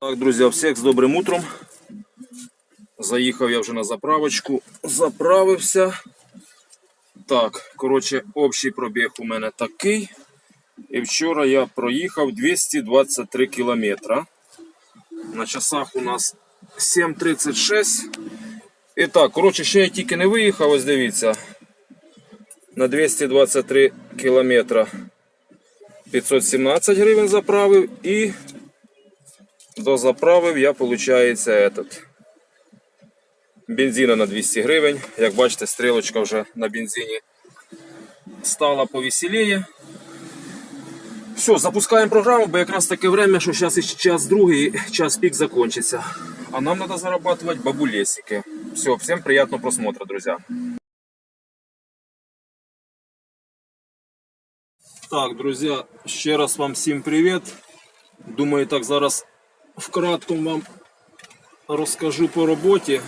Так, друзі, всіх з добрим утром. Заїхав я вже на заправочку, заправився. Так, коротше, общий пробіг у мене такий. І вчора я проїхав 223 кілометра. На часах у нас 7.36. І так, коротше, ще я тільки не виїхав, ось дивіться. На 223 кілометра 517 гривень заправив і дозаправив я, виходить, этот. Бензина на 200 гривень. Як бачите, стрілочка вже на бензині стала повеселіє. Все, запускаємо програму, бо якраз таке время, що зараз час другий, час пік закончиться. А нам треба зарабатывать бабулесики. Все, всем приятного просмотра, друзья. Так, друзья, ще раз вам всім привіт. Думаю, так зараз вкратко вам розкажу по роботі.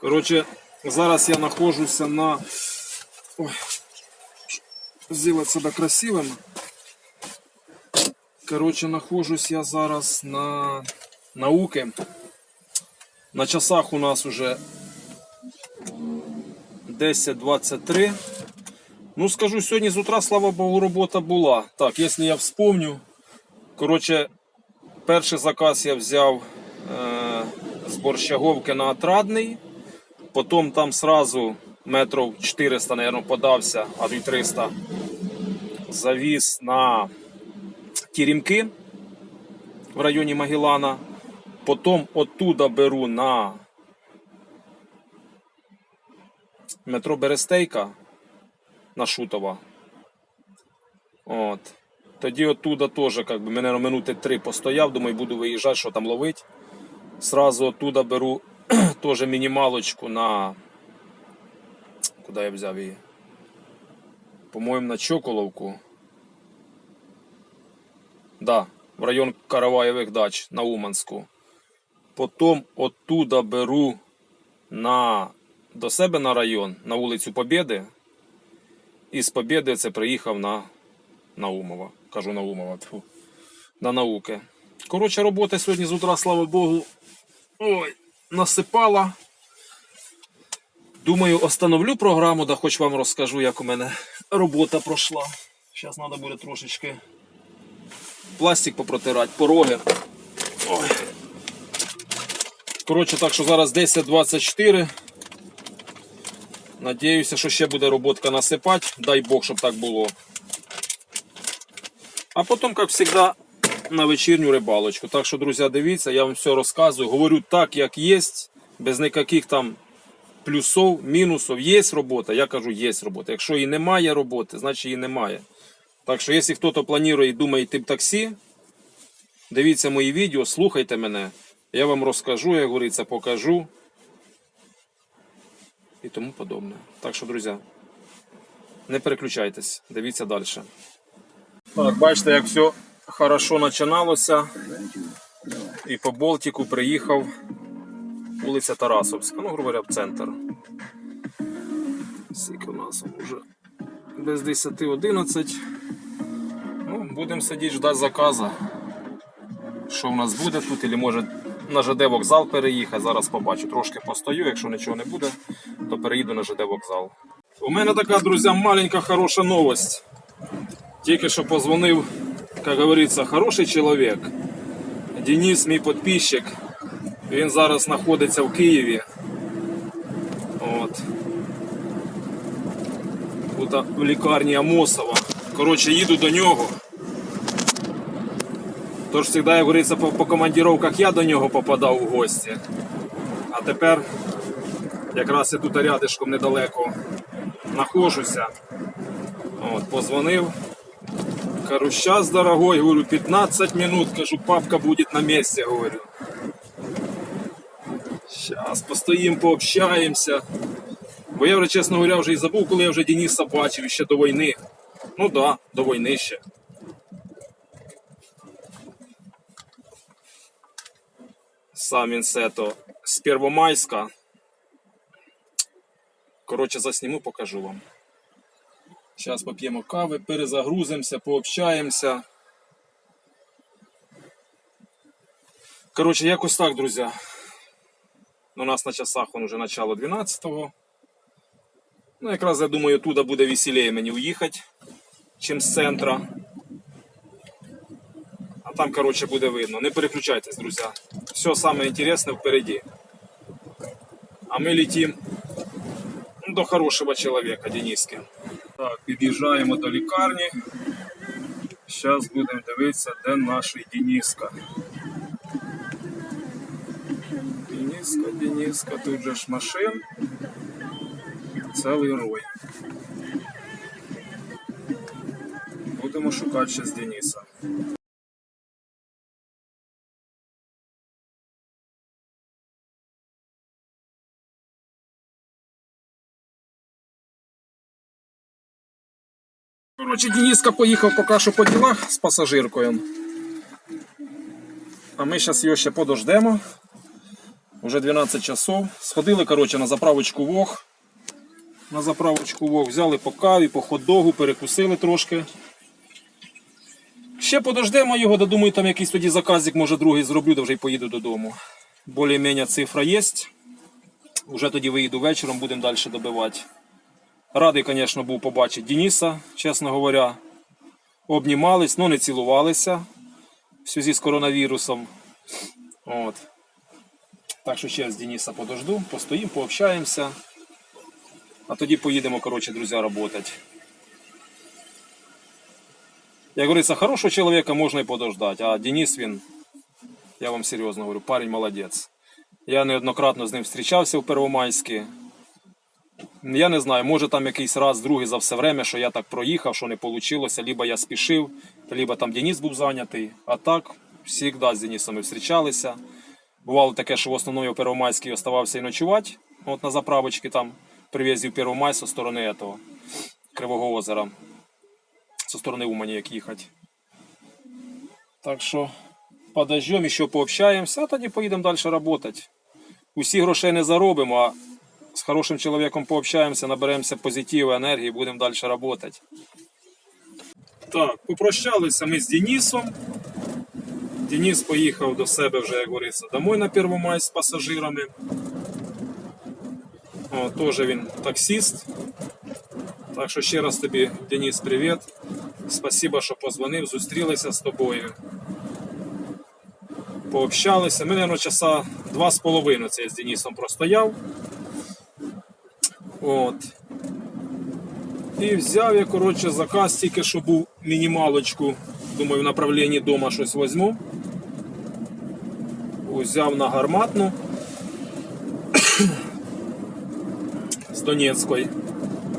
Коротше, зараз я знаходжуся на. Ой, зробити себе красивим. Коротше, нахожусь я зараз на науки. На часах у нас уже 10.23. Ну, скажу, сьогодні з утра, слава Богу, робота була. Так, якщо я вспомню. Коротше, перший заказ я взяв е, з Борщаговки на Отрадний. Потім там сразу метрів 400, мабуть, подався, а то й 300. Завіз на Тірімки в районі Магеллана. Потім оттуда беру на метро Берестейка на Шутова. От. Тоді оттуда теж, как би, мене минути три постояв, думаю, буду виїжджати, що там ловить. Сразу оттуда беру теж мінімалочку на. Куди я взяв її? По-моєму, на Чоколовку. Да, в район Караваєвих дач на Уманську. Потім оттуда беру на, до себе на район, на вулицю Побєди. І з Побєди це приїхав на Наумова. Кажу Наумова. Тьфу. На науки. Коротше, робота сьогодні з утра, слава Богу. Ой, насипала. Думаю, остановлю програму, да хоч вам розкажу, як у мене робота пройшла. Зараз треба буде трошечки пластик попротирати, пороги. Ой. Коротше, так що зараз 10.24. Надіюся, що ще буде роботка насипати. Дай Бог, щоб так було. А потім, як завжди, на вечірню рибалочку. Так що, друзі, дивіться, я вам все розказую. Говорю так, як є, без ніяких там плюсів, мінусів. Є робота, я кажу, є робота. Якщо і немає роботи, значить її немає. Так що, якщо хтось планує і думає йти в таксі, дивіться мої відео, слухайте мене. Я вам розкажу, як говориться, покажу і тому подобне. Так що, друзі, не переключайтесь, дивіться далі. Так, бачите, як все хорошо починалося. І по Болтику приїхав вулиця Тарасовська, ну, грубо говоря, в центр. Скільки у нас вже без 10-11. Ну, будемо сидіти, ждати заказа. Що в нас буде тут, або може на ЖД вокзал переїхати. Зараз побачу. Трошки постою, якщо нічого не буде, то переїду на ЖД вокзал. У мене така, друзі, маленька хороша новость. Тільки що позвонив, як говориться, хороший чоловік. Денис, мій підписчик. Він зараз знаходиться в Києві. От. Тут в лікарні Амосова. Коротше, їду до нього. Тож завжди, як говориться, по, по командировках я до нього попадав в гості. А тепер якраз я тут рядишком недалеко нахожуся. От, позвонив. Кажу, сейчас, дорогой, говорю, 15 минут, кажу, папка будет на месте, говорю. Сейчас постоїмо, пообщаємося. Бо я вже, чесно говоря, вже і забув, коли я вже Дениса бачив ще до війни. Ну так, да, до війни ще. Сам він все то з Первомайська. Коротше, засніму, покажу вам. Зараз поп'ємо кави, перезагрузимося, пообщаємося. Коротше, якось так, друзі. У нас на часах уже начало 12-го. Ну, якраз я думаю, туди буде веселіше мені уїхати, чим з центра. А там, коротше, буде видно. Не переключайтесь, друзі. Все саме інтересне впереді. А ми летим до хорошего человека, Дениски. Так, під'їжджаємо до лікарні. Зараз будемо дивитися, де наш Дениска. Дениска, Дениска, тут же ж машин. Цілий рой. Будемо шукати зараз Дениса. Коротше, Дениска поїхав поки що по ділах з пасажиркою. А ми зараз його ще подождемо. Уже 12 часов. Сходили, коротше, на заправочку Вог. На заправочку Вог взяли по каві, по хот-догу, перекусили трошки. Ще подождемо його, да думаю, там якийсь тоді заказик, може другий зроблю, да вже й поїду додому. Більш-менш цифра є. Уже тоді виїду вечором, будемо далі добивати. Радий, звісно, був побачити Дениса, чесно говоря. Обнімались, ну не цілувалися в зв'язку з коронавірусом. От. Так що ще з Дениса подожду, постоїмо, пообщаємося. А тоді поїдемо, коротше, друзі, працювати. Як говориться, хорошого чоловіка можна і подождати, а Денис він, я вам серйозно говорю, парень молодець. Я неоднократно з ним зустрічався в Первомайській. Я не знаю, може там якийсь раз, другий за все время, що я так проїхав, що не вийшло, либо я спішив, либо там Денис був зайнятий. А так, завжди з Денисом ми зустрічалися. Бувало таке, що в основному в Первомайській оставався і ночувати. От на заправочці там прив'язів Первомайськ зі сторони этого, Кривого озера. Зі сторони Умані, як їхати. Так що подождемо, ще пообщаємося, а тоді поїдемо далі працювати. Усі грошей не заробимо, а з хорошим чоловіком пообщаємося, наберемося позитиву, енергії, будемо далі працювати. Так, попрощалися ми з Денисом. Денис поїхав до себе вже, як говориться, домой на Первомай з пасажирами. О, теж він таксист. Так що ще раз тобі, Денис, привіт. Спасибо, що позвонив, зустрілися з тобою. Пообщалися. Ми, мабуть, часа два з половиною це я з Денисом простояв. От. І взяв я, коротше, заказ, тільки що був мінімалочку. Думаю, в направлінні дома щось візьму. Взяв на гарматну з Донецької.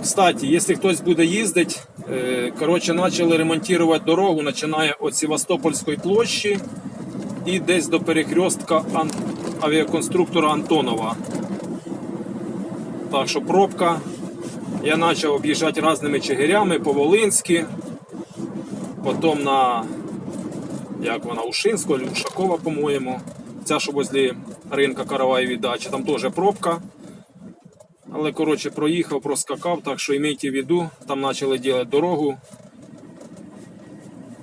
Кстати, якщо хтось буде їздити, е, коротше, почали ремонтувати дорогу, починає від Севастопольської площі і десь до перехрестка Ан- авіаконструктора Антонова. Так що пробка. Я почав об'їжджати різними чигирями по Волинськи, потім на як вона, Ушинську, Ушакова, по-моєму. Ця, що возле ринка Караваєві дачі, там теж пробка. Але коротше проїхав, проскакав, так що имейте в виду, там почали робити дорогу.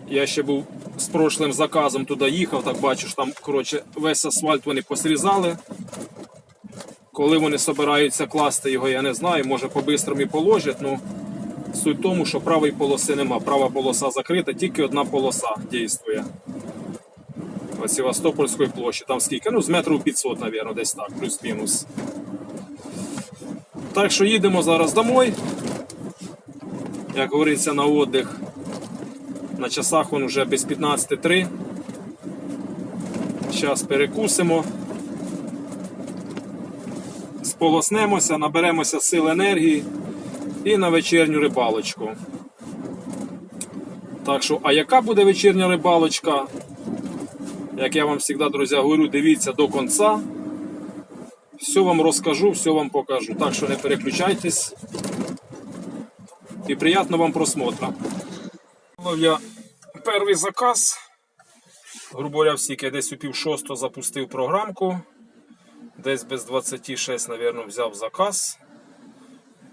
Я ще був з прошлим заказом туди їхав, так бачу, що там коротше, весь асфальт вони посрізали. Коли вони збираються класти його, я не знаю, може по-бистрому і положать, ну суть в тому, що правої полоси нема. Права полоса закрита, тільки одна полоса дійствує. Ось Севастопольської площі, там скільки? Ну, з метрів 500, мабуть, десь так, плюс-мінус. Так що їдемо зараз домой. Як говориться, на отдих. На часах він вже без 15.3. Зараз перекусимо. Сполоснемося, наберемося сил енергії і на вечірню рибалочку. Так що, а яка буде вечірня рибалочка? Як я вам завжди, друзі, говорю, дивіться до кінця. Все вам розкажу, все вам покажу. Так що не переключайтесь. І приятного вам просмотра. Я перший заказ. Грубо говоря, всіки десь у пів шостого запустив програмку. Десь без 26, мабуть, взяв заказ.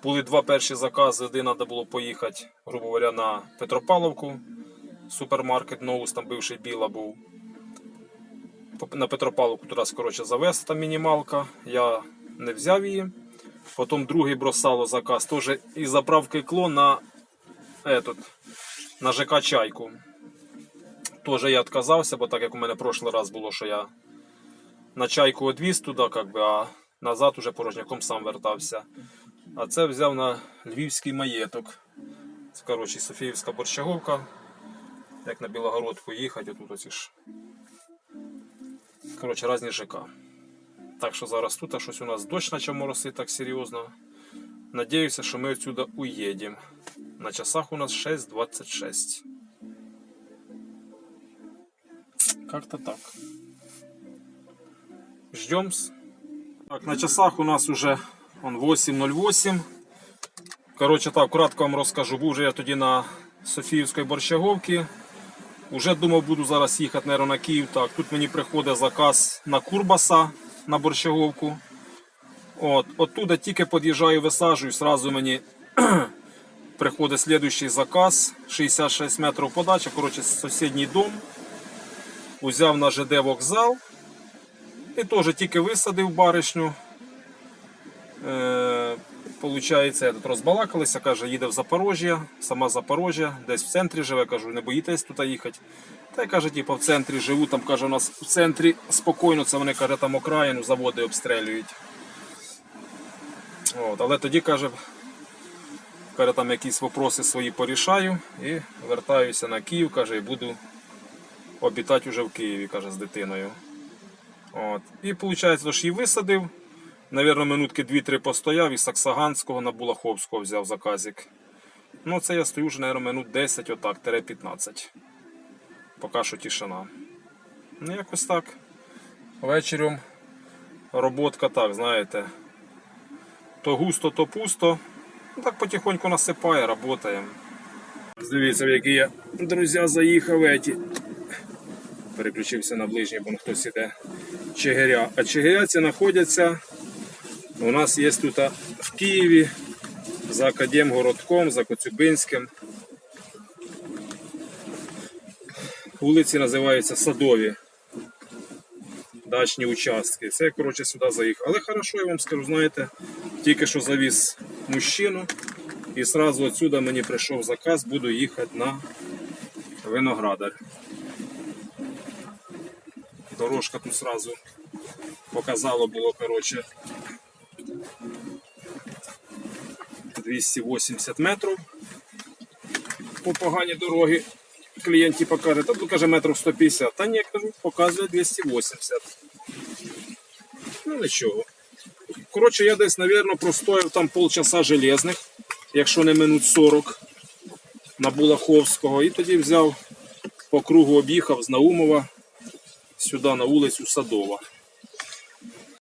Були два перші закази. Один треба було поїхати, грубо говоря, на Петропавловку. Супермаркет Ноус, там бивший біла був. на Петропавловку туди, коротше, завезти там мінімалка. Я не взяв її. Потім другий бросало заказ. Теж із заправки клон на, этот, на ЖК Чайку. Теж я відказався, бо так як у мене прошлий раз було, що я на чайку відвіз туди, как би, а назад уже порожняком сам вертався. А це взяв на львівський маєток. Це, коротше, Софіївська борщаговка. Як на Білогородку їхати, отут оці ж. Коротше, різні ЖК. Так що зараз тут а щось у нас дощ почав моросити так серйозно. Надіюся, що ми отсюда уїдемо. На часах у нас 6.26. Как-то так. Ждем-с. Так, на часах у нас уже 8.08. Коротше так, кратко вам розкажу. Був я тоді на Софіївській борщаговці. Уже думав, буду зараз їхати наверно, на Київ. Так, тут мені приходить заказ на Курбаса на борщаговку. От, оттуда тільки під'їжджаю, висаджую, сразу мені приходить слідуючий заказ. 66 метрів подача, коротше, сусідній дом. Узяв на ЖД вокзал. І теж тільки висадив баришню. Е, Получається, тут розбалакалися, каже, їде в Запорожжя, сама Запорожжя, десь в центрі живе, кажу, не боїтесь тут їхати. Та й каже, типу, в центрі живу, там каже, у нас в центрі спокійно, це вони каже, там окраїну, заводи обстрілюють. От, але тоді каже, каже, там якісь вопроси свої порішаю і вертаюся на Київ, каже, і буду обітати вже в Києві, каже, з дитиною. От. І виходить, тож її висадив. Навірно, минутки 2-3 постояв і Саксаганського на Булаховського взяв заказик. Ну, це я стою вже, навірно, минут 10, отак, тире 15. Поки що тишина. Ну, якось так. Вечором роботка так, знаєте. То густо, то пусто. Ну, так потихоньку насипає, работаємо. Дивіться, в які я, друзі, заїхав. Переключився на ближній, бо хтось іде. Чигиря. А Чигиряці знаходяться у нас є тут в Києві за Академгородком, за Коцюбинським. Вулиці називаються Садові. Дачні участки. Це коротше сюди заїхав. Але хорошо, я вам скажу, знаєте, тільки що завіз мужчину і одразу отсюда мені прийшов заказ, буду їхати на виноградар. Дорожка тут сразу показало було, коротше, 280 метрів по поганій дорогі. Клієнт типа каже, та тут каже метрів 150. Та ні, кажу, показує 280. Ну нічого. Коротше, я десь, мабуть, простояв там полчаса железних, якщо не минут 40 на Булаховського. І тоді взяв по кругу об'їхав з Наумова сюди на вулицю Садова.